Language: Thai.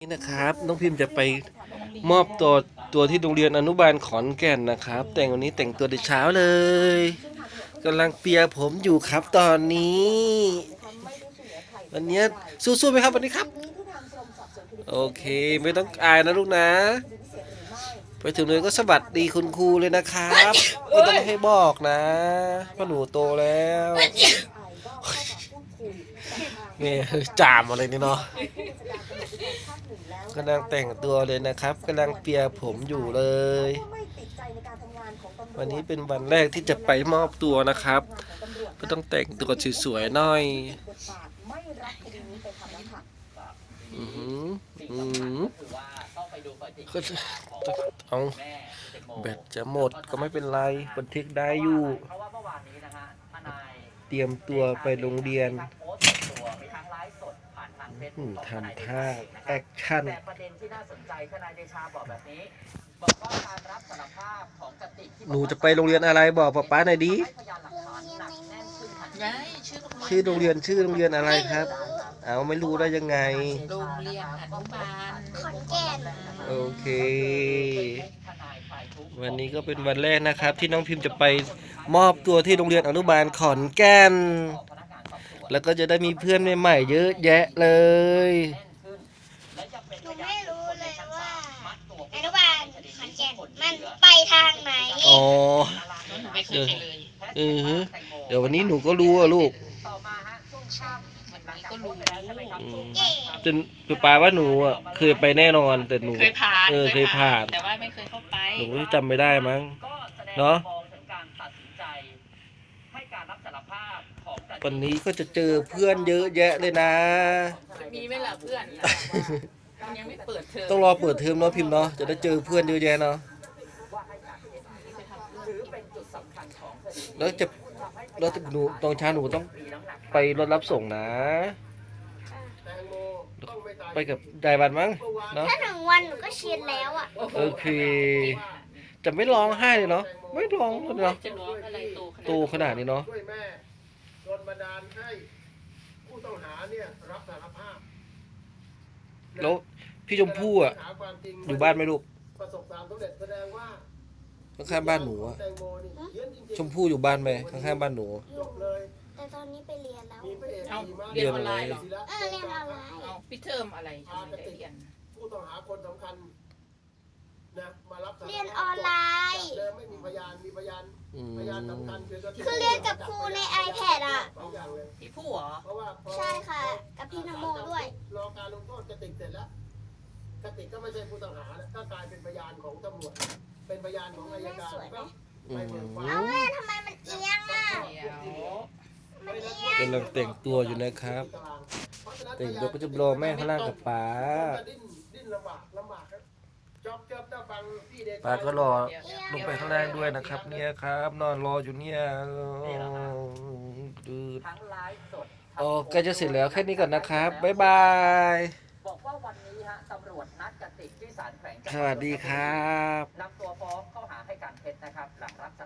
นี่นะครับ น้องพิมพ์จะไปมอบตัวตัวที่โรงเรียนอนุบาลขอนแก่นนะครับ แต่งวันนี้แต่งตัวแต่เช้าเลยกำลังเปียร์ผมอยู่ครับตอนนี้ วันนี้สู้ๆไหมครับวันนี้ครับ โอเคไม่ต้องอายนะลูกนะ ไปถึงเลยก็สวัสดีคุณครูเลยนะครับไม่ต้องให้บอกนะเพราะหนูโตแล้วเนี่ยจามอะไรนี่เนาะ กำลังแต่งตัวเลยนะครับกำลังเปียร์ผมอยู่เลย วันนี้เป็นวันแรกที่จะไปมอบตัวนะครับ ก็ต้องแต่งตัวสวยๆหน่อยอือหืออือหือก็เอาแบตจะหมดก็ไม่เป็นไรบันทึกได้อยู่ เตรียมตัวไปโรงเรียน ทางเฟซอืบุ๊มกของทนายทำท่าเดชาแอคชั่นแต่ประเด็นที่น่าสนใจทนายเดชาบอกแบบนี้บอกว่าการรับสารภาพของกติกที่หนูจะไปโรงเรียนอะไรบอกป๊าป๊าหน่อยดิให้พยานหลักฐานหนักแน่นขึ้นทันทีไงชื่อโรงเรียนชื่อโรงเรียนชื่อโรงเรียนอะไรครับ เอาไม่รู้ได้ยังไง โรงเรียนอนุบาลขอนแก่นโอเคทนายคลายทุกข์วันนี้ก็เป็นวันแรกนะครับ ที่น้องพิมพ์จะไปมอบตัวที่โรงเรียนอนุบาลขอนแก่น แล้วก็จะได้มีเพื่อนใหม่ๆเยอะแยะเลยแน่นขึ้นและยังเป็นหนูพยานไม่รู้เลยว่ามัดตัวอนุบาลขอนแก่นมันไปทางไหนอ๋อหนูไม่เคยไปเลยเออฮึเดี๋ยววันนี้หนูก็รู้อะลูกต่อมาฮะช่วงค่ำวันนี้ก็รู้ใช่ไหมครับอืมเก่งจนปลาว่าหนูอะเคยไปแน่นอนแต่หนู เคยผ่านเออเคยผ่าน แต่ว่าไม่เคยเข้าไป หนูก็จำไม่ได้มั้งก็แสดงเนอะ วันนี้ก็จะเจอเพื่อนเยอะแยะเลยนะ มีไหมล่ะเพื่อนมันยังไม่เปิดเทอมต้องรอเปิดเทอมเนาะพิมพ์เนาะจะได้เจอเพื่อนเยอะแยะเนาะว่าให้การเท็จถือเป็นจุดสำคัญของคดีแล้วจะแล้วจะหนูตอนเช้าหนูต้องมีน้ำหนักไปรถรับส่งนะ ไปกับยายบันมั้งเนาะถ้าถึงวันหนูก็ชินแล้วอะโอเค จะไม่ร้องไห้เลยเนาะไม่ร้องเลยเนาะจะร้องอะไรโตขนาดโตขนาดนี้เนาะช่วยแม่โดนบันดาลให้ผู้ต้องหาเนี่ยรับสารภาพแล้วพี่ชมพู่อะ หาความจริงอยู่บ้านไหมลูกประสบความสำเร็จแสดงว่าข้างๆบ้านหนูอะแตงโมนี่เยี่ยมจริงชมพู่อยู่บ้านไหมข้างๆบ้านหนู ๆจบเลยแต่ตอนนี้ไปเรียนแล้ว มีพระเอกเอาดีมากเรียนออนไลน์เหรอ ศิลเออเรียนออนไลน์ เอาพี่เทอมอะไรทำไมได้เรียน ผู้ต้องหาคนสำคัญนะมารับสารภาพเรียนออนไลน์เดิมไม่มีพยานมีพยานอืม พยานสำคัญคือคือเรียนกับครูใน iPad อะสองอย่างเลยพี่ผู้เหรอ เพราะว่าพอใช่ค่ะ กับพี่นโมด้วย รอการลงโทษกติกเสร็จแล้วกติกก็ไม่ใช่ผู้ต้องหาแล้วก็กลายเป็นพยานของตำรวจ เป็นพยานของอายการก็อืไปมเบิกความเอาแม่ทำไมมันเอียงอะเดี๋ยวมันเอียงกำลังแต่งตัวอยู่นะครับ แต่งตัวก็จะรอแม่ข้างล่างกับป๋า ดิ้นดิ้นลำบากลำบากครับ จอบจอบถ้าฟังพี่เดชป๋าก็รอเดี๋ยวลงไปข้างล่างด้วยนะครับ เนี่ยครับ นอนรออยู่เนี่ยดืดทั้งไลฟ์สดโอ้ใกล้จะเสร็จแล้วแค่นี้ก่อนนะครับบ๊ายบายบอกว่าวันนี้ฮะตำรวจนัดกติกที่ศาลแขวงจังหสวัสดีครับนำตัวฟ้องข้อหาให้การเท็จนะครับหลังรับสาร